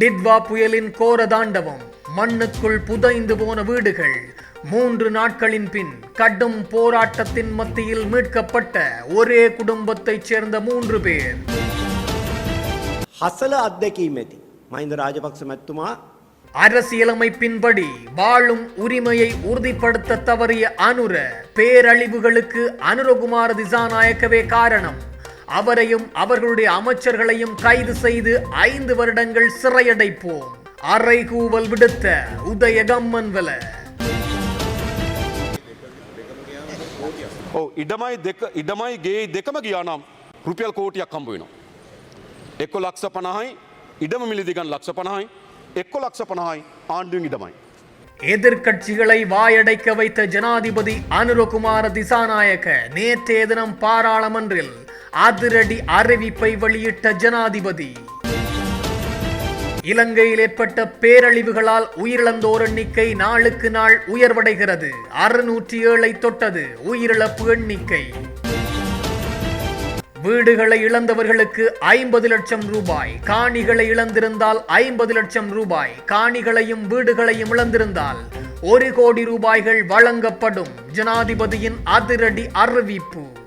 டிட்வா புயலின் கோர தாண்டவம் மண்ணுக்குள் புதைந்து போன வீடுகள் மூன்று நாட்களின் பின் கடும் போராட்டத்தின் மத்தியில் மீட்கப்பட்ட ஒரே குடும்பத்தைச் சேர்ந்த மூன்று பேர். ஹசல அத்தகீமதி மஹிந்த ராஜபக்ச மத்துமா அரசியலமைப்பின்படி வாழும் உரிமையை உறுதிப்படுத்த தவறிய அனுர பேரழிவுகளுக்கு அனுரகுமார திசாநாயக்கவே காரணம். அவரையும் அவர்களுடைய அமைச்சர்களையும் கைது செய்து ஐந்து வருடங்கள் சிறையடைப்போம் அறைகூவல் விடுத்த உதயகம்மன்வல ඔව් ඉඩමයි දෙක ඉඩමයි ගේ දෙකම ගියානම් රුපියල් කෝටියක් හම්බ වෙනවා. එක්කො ලක්ෂ පණහයි ඉඩම මිලිදිගන් ලක්ෂ පණහයි එක්කො ලක්ෂ පණහයි ආණ්ඩුවෙන් ඉඩමයි. எதிர்க்கட்சிகளை வாயடைக்க வைத்த ஜனாதிபதி அனுரகுமார திசாநாயக்க நேற்றைய தினம் பாராளுமன்றில் அதிரடி அறிவிப்பை வெளியிட்ட ஜனாதிபதி. இலங்கையில் ஏற்பட்ட பேரழிவுகளால் உயிரிழந்தோர் எண்ணிக்கை நாளுக்கு நாள் உயர்வடைகிறது. அறுநூற்றி ஏழை தொட்டது உயிரிழப்பு எண்ணிக்கை. வீடுகளை இழந்தவர்களுக்கு ஐம்பது லட்சம் ரூபாய் காணிகளை இழந்திருந்தால் ஐம்பது லட்சம் ரூபாய் காணிகளையும் வீடுகளையும் இழந்திருந்தால் ஒரு கோடி ரூபாய்கள் வழங்கப்படும். ஜனாதிபதியின் அதிரடி அறிவிப்பு.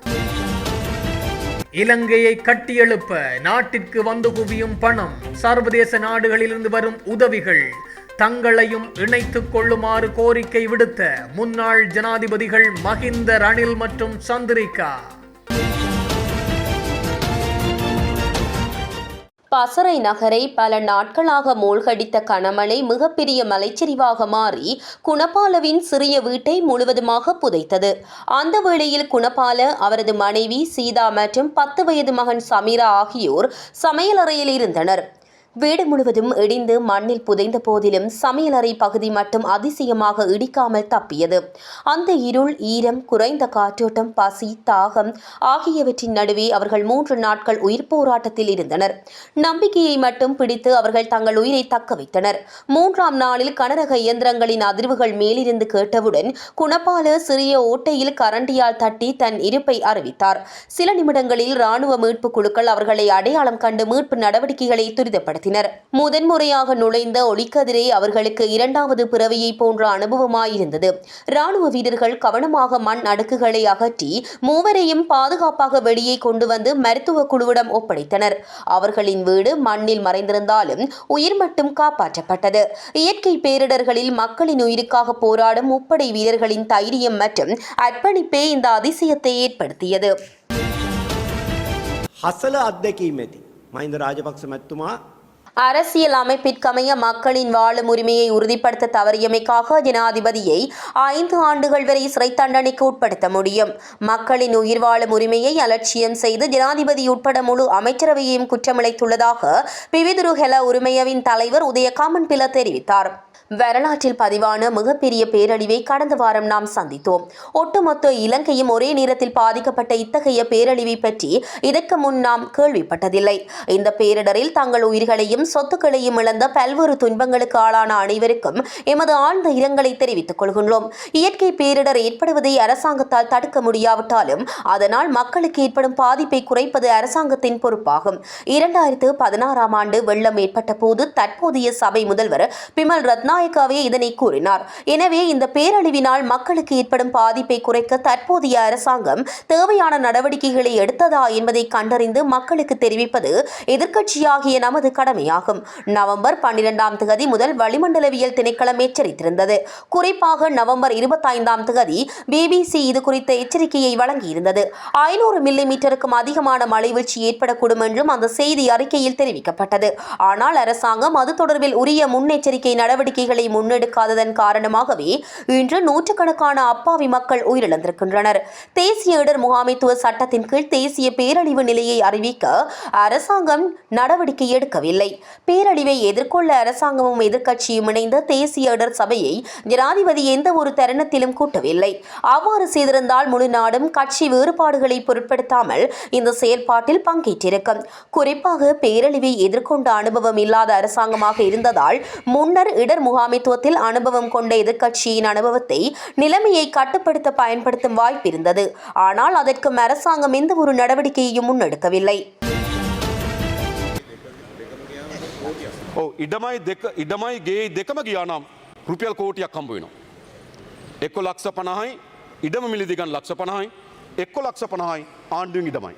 இலங்கையை கட்டியெழுப்ப நாட்டிற்கு வந்து குவியும் பணம் சர்வதேச நாடுகளிலிருந்து வரும் உதவிகள். தங்களையும் இணைத்துக் கொள்ளுமாறு கோரிக்கை விடுத்த முன்னாள் ஜனாதிபதிகள் மஹிந்த ரணில் மற்றும் சந்திரிகா. பசறை நகரை பல நாட்களாக மூழ்கடித்த கனமழை மிகப்பெரிய மலைச்சரிவாக மாறி குணபாலவின் சிறிய வீட்டை முழுவதுமாக புதைத்தது. அந்த வேளையில் குணபால அவரது மனைவி சீதா மற்றும் பத்து வயது மகன் சமீரா ஆகியோர் சமையலறையில் இருந்தனர். வீடு முழுவதும் இடிந்து மண்ணில் புதைந்த போதிலும் சமையலறை பகுதி மட்டும் அதிசயமாக இடிக்காமல் தப்பியது. அந்த இருள் ஈரம் குறைந்த காற்றோட்டம் பசி தாகம் ஆகியவற்றின் நடுவே அவர்கள் மூன்று நாட்கள் உயிர் போராட்டத்தில் இருந்தனர். நம்பிக்கையை மட்டும் பிடித்து அவர்கள் தங்கள் உயிரை தக்க வைத்தனர். மூன்றாம் நாளில் கனரக இயந்திரங்களின் அதிர்வுகள் மேலிருந்து கேட்டவுடன் குணப்பால சிறிய ஓட்டையில் கரண்டியால் தட்டி தன் இருப்பை அறிவித்தார். சில நிமிடங்களில் ராணுவ மீட்பு குழுக்கள் அவர்களை அடையாளம் கண்டு மீட்பு நடவடிக்கைகளை துரிதப்படுத்தினர் நடத்தினர் முதன்முறையாக நுழைந்த ஒளிக்கதிரே அவர்களுக்கு இரண்டாவது பிறவியை போன்ற அனுபவமாயிருந்தது. ராணுவ வீரர்கள் கவனமாக மண் அடுக்குகளை அகற்றி மூவரையும் பாதுகாப்பாக வெளியே கொண்டு வந்து மருத்துவ குழுவிடம் ஒப்படைத்தனர். அவர்களின் வீடு மண்ணில் மறைந்திருந்தாலும் உயிர் மட்டும் காப்பாற்றப்பட்டது. இயற்கை பேரிடர்களில் மக்களின் உயிருக்காக போராடும் முப்படை வீரர்களின் தைரியம் மற்றும் அர்ப்பணிப்பே இந்த அதிசயத்தை ஏற்படுத்தியது. ஹசல அத்தகீமேதி மஹிந்த ராஜபக்ச மத்துமா அரசியல் அமைப்பிற்கமைய மக்களின் வாழும் உரிமையை உறுதிப்படுத்த தவறியமைக்காக ஜனாதிபதியை ஐந்து ஆண்டுகள் வரை சிறை தண்டனைக்கு உட்படுத்த முடியும். மக்களின் உயிர் வாழும் உரிமையை அலட்சியம் செய்து ஜனாதிபதி உட்பட முழு அமைச்சரவையையும் குற்றமிழைத்துள்ளதாக பிவிதுரு ஹெல உரிமையவின் தலைவர் உதய பில தெரிவித்தார். வரலாற்றில் பதிவான மிகப்பெரிய பேரழிவை கடந்த வாரம் நாம் சந்தித்தோம். ஒட்டுமொத்த இலங்கையும் ஒரே நேரத்தில் பாதிக்கப்பட்ட இத்தகைய பேரழிவை பற்றி இதற்கு முன் நாம் கேள்விப்பட்டதில்லை. இந்த பேரிடரில் தங்கள் உயிர்களையும் சொத்துக்களையும் இழந்த பல்வேறு துன்பங்களுக்கு ஆளான அனைவருக்கும் எமது ஆழ்ந்த இரங்கலை தெரிவித்துக் கொள்கின்றோம். இயற்கை பேரிடர் ஏற்படுவதை அரசாங்கத்தால் தடுக்க முடியாவிட்டாலும் அதனால் மக்களுக்கு ஏற்படும் பாதிப்பை குறைப்பது அரசாங்கத்தின் பொறுப்பாகும். இரண்டாயிரத்து பதினாறாம் ஆண்டு வெள்ளம் ஏற்பட்ட போது தற்போதைய சபை முதல்வர் பிமல் ரத்னா ரத்நாயக்காவே இதனை கூறினார். எனவே இந்த பேரழிவினால் மக்களுக்கு ஏற்படும் பாதிப்பை குறைக்க தற்போதைய அரசாங்கம் தேவையான நடவடிக்கைகளை எடுத்ததா என்பதை கண்டறிந்து மக்களுக்கு தெரிவிப்பது எதிர்க்கட்சியாகிய நமது கடமையாகும். நவம்பர் பன்னிரெண்டாம் தேதி முதல் வளிமண்டலவியல் திணைக்களம் எச்சரித்திருந்தது. குறிப்பாக நவம்பர் இருபத்தைந்தாம் தேதி பிபிசி இது குறித்த எச்சரிக்கையை வழங்கியிருந்தது. ஐநூறு மில்லி மீட்டருக்கும் அதிகமான மழை வீழ்ச்சி ஏற்படக்கூடும் என்றும் அந்த செய்தி அறிக்கையில் தெரிவிக்கப்பட்டது. ஆனால் அரசாங்கம் அது தொடர்பில் உரிய முன்னெச்சரிக்கை நடவடிக்கை நடவடிக்கைகளை முன்னெடுக்காததன் காரணமாகவே இன்று நூற்றுக்கணக்கான அப்பாவி மக்கள் உயிரிழந்திருக்கின்றனர். தேசிய இடர் முகாமைத்துவ சட்டத்தின் கீழ் தேசிய பேரழிவு நிலையை அறிவிக்க அரசாங்கம் நடவடிக்கை எடுக்கவில்லை. பேரழிவை எதிர்கொள்ள அரசாங்கமும் எதிர்க்கட்சியும் இணைந்த தேசிய இடர் சபையை ஜனாதிபதி எந்த ஒரு தருணத்திலும் கூட்டவில்லை. அவ்வாறு செய்திருந்தால் முழு நாடும் கட்சி வேறுபாடுகளை பொருட்படுத்தாமல் இந்த செயற்பாட்டில் பங்கேற்றிருக்கும். குறிப்பாக பேரழிவை எதிர்கொண்ட அனுபவம் இல்லாத அரசாங்கமாக இருந்ததால் முன்னர் இடர் முகாமைத்துவத்தில் அனுபவம் கொண்ட எதிர்க்கட்சியின் அனுபவத்தை நிலைமையை கட்டுப்படுத்த பயன்படுத்தும் வாய்ப்பிருந்தது ஆனால் அதற்கும் அரசாங்கம் எந்த ஒரு நடவடிக்கையையும் முன்னெடுக்கவில்லை ඔව් ඉඩමයි දෙක ඉඩමයි ගේ දෙකම ගියා නම් රුපියල් කෝටියක් හම්බ වෙනවා. එක්ක ලක්ෂ පණහයි ඉඩම මිලිදිගන් ලක්ෂ පණහයි එක්ක ලක්ෂ පණහයි ආණ්ඩුවෙන් ඉඩමයි.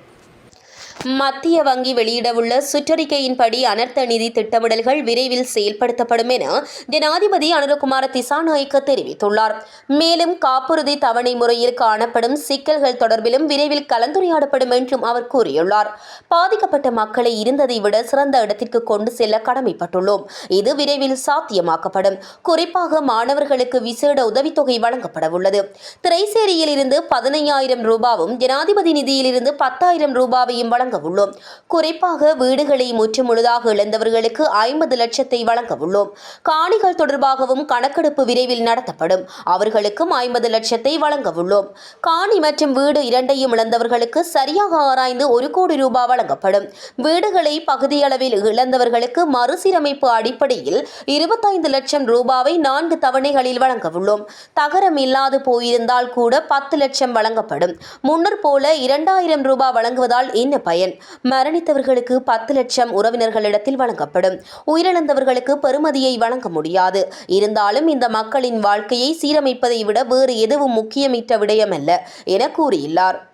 மத்திய வங்கி வெளியிடவுள்ள சுற்றறிக்கையின்படி அனர்த்த நிதி திட்டமிடல்கள் விரைவில் செயல்படுத்தப்படும் என ஜனாதிபதி அனுரகுமார திசாநாயக்க தெரிவித்துள்ளார். மேலும் காப்புறுதி தவணை முறையில் காணப்படும் சிக்கல்கள் தொடர்பிலும் விரைவில் கலந்துரையாடப்படும் என்றும் அவர் கூறியுள்ளார். பாதிக்கப்பட்ட மக்களை இருந்ததை விட சிறந்த இடத்திற்கு கொண்டு செல்ல கடமைப்பட்டுள்ளோம். இது விரைவில் சாத்தியமாக்கப்படும். குறிப்பாக மாணவர்களுக்கு விசேட உதவித்தொகை வழங்கப்படவுள்ளது. திரைசேரியில் இருந்து பதினையாயிரம் ரூபாவும் ஜனாதிபதி நிதியிலிருந்து பத்தாயிரம் ரூபாவையும் வழங்க உள்ளோம் குறிப்பாக வீடுகளை முற்றுமுழுதாக இழந்தவர்களுக்கு ஐம்பது லட்சத்தை வழங்க உள்ளோம் காணிகள் தொடர்பாகவும் கணக்கெடுப்பு விரைவில் நடத்தப்படும். அவர்களுக்கும் ஐம்பது லட்சத்தை வழங்க உள்ளோம் காணி மற்றும் வீடு இரண்டையும் இழந்தவர்களுக்கு சரியாக ஆராய்ந்து ஒரு கோடி ரூபாய் வழங்கப்படும். வீடுகளை பகுதியளவில் இழந்தவர்களுக்கு மறுசீரமைப்பு அடிப்படையில் இருபத்தைந்து லட்சம் ரூபாவை நான்கு தவணைகளில் வழங்க உள்ளோம் தகரம் இல்லாது போயிருந்தால் கூட பத்து லட்சம் வழங்கப்படும். முன்னர் போல இரண்டாயிரம் ரூபாய் வழங்குவதால் என்ன பயன் மரணித்தவர்களுக்கு பத்து லட்சம் உறவினர்களிடத்தில் வழங்கப்படும். உயிரிழந்தவர்களுக்கு பெறுமதியை வழங்க முடியாது. இருந்தாலும் இந்த மக்களின் வாழ்க்கையை சீரமைப்பதை விட வேறு எதுவும் முக்கியமிட்ட விடயமல்ல என கூறியுள்ளார்.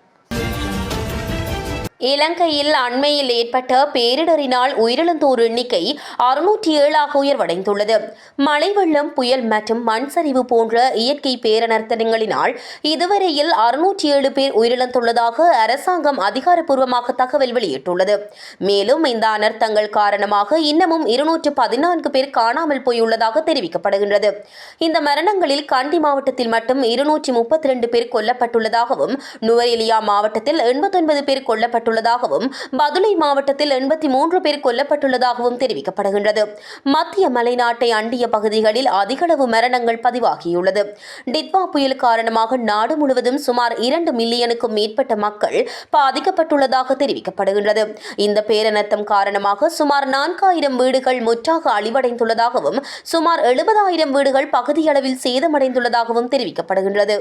இலங்கையில் அண்மையில் ஏற்பட்ட பேரிடரினால் உயிரிழந்தோர் எண்ணிக்கை அறுநூற்றி ஏழாக உயர்வடைந்துள்ளது. மழை வெள்ளம் புயல் மற்றும் மண் சரிவு போன்ற இயற்கை பேரனர்த்தனங்களினால் இதுவரையில் அறுநூற்றி ஏழு பேர் உயிரிழந்துள்ளதாக அரசாங்கம் அதிகாரப்பூர்வமாக தகவல் வெளியிட்டுள்ளது. மேலும் இந்த அனர்த்தங்கள் காரணமாக இன்னமும் இருநூற்று பதினான்கு பேர் காணாமல் போயுள்ளதாக தெரிவிக்கப்படுகின்றது. இந்த மரணங்களில் கண்டி மாவட்டத்தில் மட்டும் இருநூற்றி முப்பத்தி ரெண்டு பேர் கொல்லப்பட்டுள்ளதாகவும் நுவரெலியா மாவட்டத்தில் எண்பத்தொன்பது பேர் கொல்லப்பட்டுள்ளதாகவும் பதுளை மாவட்டத்தில் எண்பத்தி மூன்று பேர் கொல்லப்பட்டுள்ளதாகவும் தெரிவிக்கப்படுகின்றது. மத்திய மலைநாட்டை அண்டிய பகுதிகளில் அதிகளவு மரணங்கள் பதிவாகியுள்ளது. டிட்வா புயல் காரணமாக நாடு முழுவதும் சுமார் இரண்டு மில்லியனுக்கும் மேற்பட்ட மக்கள் பாதிக்கப்பட்டுள்ளதாக தெரிவிக்கப்படுகின்றது. இந்த பேரனர்த்தம் காரணமாக சுமார் நான்காயிரம் வீடுகள் முற்றாக அழிவடைந்துள்ளதாகவும் சுமார் எழுபதாயிரம் வீடுகள் பகுதியளவில் சேதமடைந்துள்ளதாகவும் தெரிவிக்கப்படுகின்றது.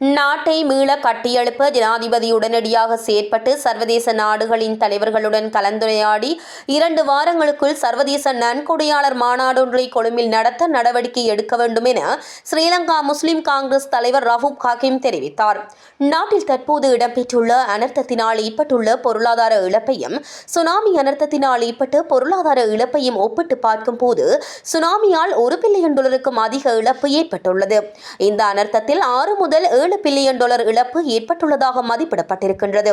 நாட்டை மீள கட்டியெழுப்ப ஜனாதிபதி உடனடியாக செயற்பட்டு சர்வதேச நாடுகளின் தலைவர்களுடன் கலந்துரையாடி இரண்டு வாரங்களுக்குள் சர்வதேச நன்கொடையாளர் மாநாடொன்றை கொழும்பில் நடத்த நடவடிக்கை எடுக்க வேண்டும் என ஸ்ரீலங்கா முஸ்லிம் காங்கிரஸ் தலைவர் ரவூப் ஹக்கீம் தெரிவித்தார். நாட்டில் தற்போது இடம்பெற்றுள்ள அனர்த்தத்தினால் ஏற்பட்டுள்ள பொருளாதார இழப்பையும் சுனாமி அனர்த்தத்தினால் ஏற்பட்ட பொருளாதார இழப்பையும் ஒப்பிட்டு பார்க்கும் போது சுனாமியால் ஒரு பில்லியன் டாலருக்கும் அதிக இழப்பு ஏற்பட்டுள்ளது. இந்த அனர்த்தத்தில் ஆறு முதல் ஏழு பில்லியன் டாலர் இழப்பு ஏற்பட்டுள்ளதாக மதிப்பிடப்பட்டிருக்கின்றது.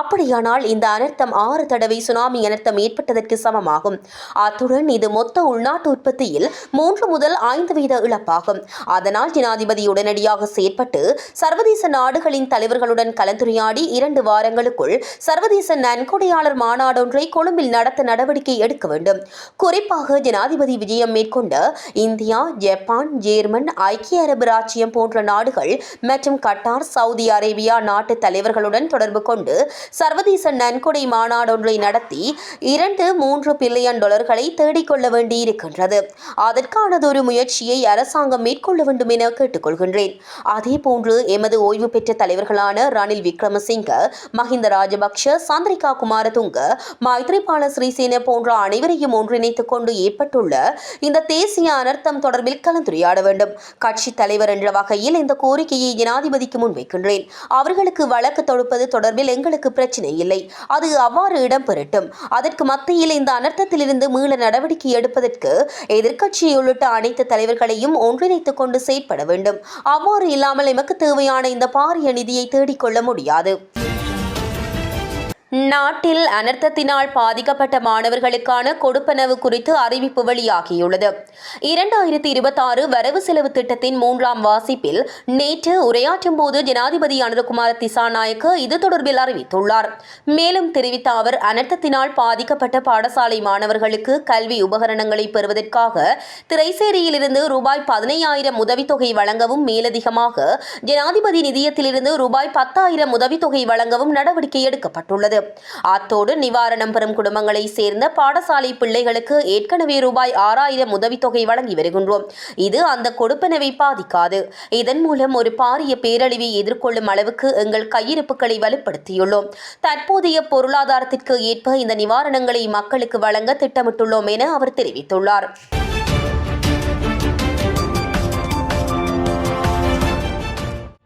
அப்படியானால் இந்த அனர்த்தம் ஆறு தடவை சுனாமி அனர்த்தம் ஏற்பட்டதற்கு சமமாகும். அத்துடன் இது மொத்த உள்நாட்டு உற்பத்தியில் மூன்று முதல் ஐந்து வீத இழப்பாகும். அதனால் ஜனாதிபதி உடனடியாக செயற்பட்டு சர்வதேச நாடுகளின் தலைவர்களுடன் கலந்துரையாடி இரண்டு வாரங்களுக்குள் சர்வதேச நன்கொடையாளர் மாநாடொன்றை கொழும்பில் நடத்த நடவடிக்கை எடுக்க வேண்டும். குறிப்பாக ஜனாதிபதி விஜயம் மேற்கொண்ட இந்தியா ஜப்பான் ஜேர்மன் ஐக்கிய அரபு ராச்சியம் போன்ற நாடுகள் மற்றும் கட்டார் சவுதி அரேபியா நாட்டு தலைவர்களுடன் தொடர்பு கொண்டு சர்வதேச நன்கொடை மாநாடொன்றை நடத்தி இரண்டு மூன்று பில்லியன் டாலர்களை தேடிக்கொள்ள வேண்டியிருக்கின்றது. அதற்கானதொரு முயற்சியை அரசாங்கம் மேற்கொள்ள வேண்டும் என கேட்டுக்கொள்கின்றேன். அதேபோன்று எமது ஓய்வு பெற்ற தலைவர்களான ரணில் விக்ரமசிங்க மஹிந்த ராஜபக்ஷ சந்திரிகா குமாரதுங்க மைத்ரிபால ஸ்ரீசேன போன்ற அனைவரையும் ஒன்றிணைத்துக் கொண்டு ஏற்பட்டுள்ள இந்த தேசிய அனர்த்தம் தொடர்பில் கலந்துரையாட வேண்டும். கட்சி தலைவர் என்ற வகையில் இந்த கோரிக்கையை ஜனாதிபதிக்கு முன்வைக்கின்றேன் அவர்களுக்கு வழக்கு தொடுப்பது தொடர்பில் எங்களுக்கு பிரச்சனை இல்லை. அது அவ்வாறு இடம்பெறட்டும். அதற்கு மத்தியில் இந்த அனர்த்தத்திலிருந்து மீள நடவடிக்கை எடுப்பதற்கு எதிர்க்கட்சி உள்ளிட்ட அனைத்து தலைவர்களையும் ஒன்றிணைத்துக் கொண்டு செயற்பட வேண்டும். அவ்வாறு இல்லாமல் எமக்கு தேவையான இந்த பாரிய நிதியை தேடிக்கொள்ள முடியாது. நாட்டில் அனர்த்தத்தினால் பாதிக்கப்பட்ட மாணவர்களுக்கான கொடுப்பனவு குறித்து அறிவிப்பு வெளியாகியுள்ளது. இரண்டாயிரத்தி இருபத்தாறு வரவு செலவு திட்டத்தின் மூன்றாம் வாசிப்பில் நேற்று உரையாற்றும் போது ஜனாதிபதி அனுரகுமார திசாநாயக்கு இது தொடர்பில் அறிவித்துள்ளார். மேலும் தெரிவித்த அவர் அனர்த்தத்தினால் பாதிக்கப்பட்ட பாடசாலை மாணவர்களுக்கு கல்வி உபகரணங்களை பெறுவதற்காக திரைசேரியிலிருந்து ரூபாய் பதினையாயிரம் உதவித்தொகை வழங்கவும் மேலதிகமாக ஜனாதிபதி நிதியத்திலிருந்து ரூபாய் பத்தாயிரம் உதவித்தொகை வழங்கவும் நடவடிக்கை எடுக்கப்பட்டுள்ளது. அத்தோடு நிவாரணம் பெறும் குடும்பங்களை சேர்ந்த பாடசாலை பிள்ளைகளுக்கு ஏற்கனவே ரூபாய் ஆறாயிரம் உதவித்தொகை வழங்கி வருகின்றோம். இது அந்த கொடுப்பனவை பாதிக்காது. இதன் மூலம் ஒரு பாரிய பேரழிவை எதிர்கொள்ளும் அளவுக்கு எங்கள் கையிருப்புகளை வலுப்படுத்தியுள்ளோம். தற்போதைய பொருளாதாரத்திற்கு ஏற்ப இந்த நிவாரணங்களை மக்களுக்கு வழங்க திட்டமிட்டுள்ளோம் என அவர் தெரிவித்துள்ளார்.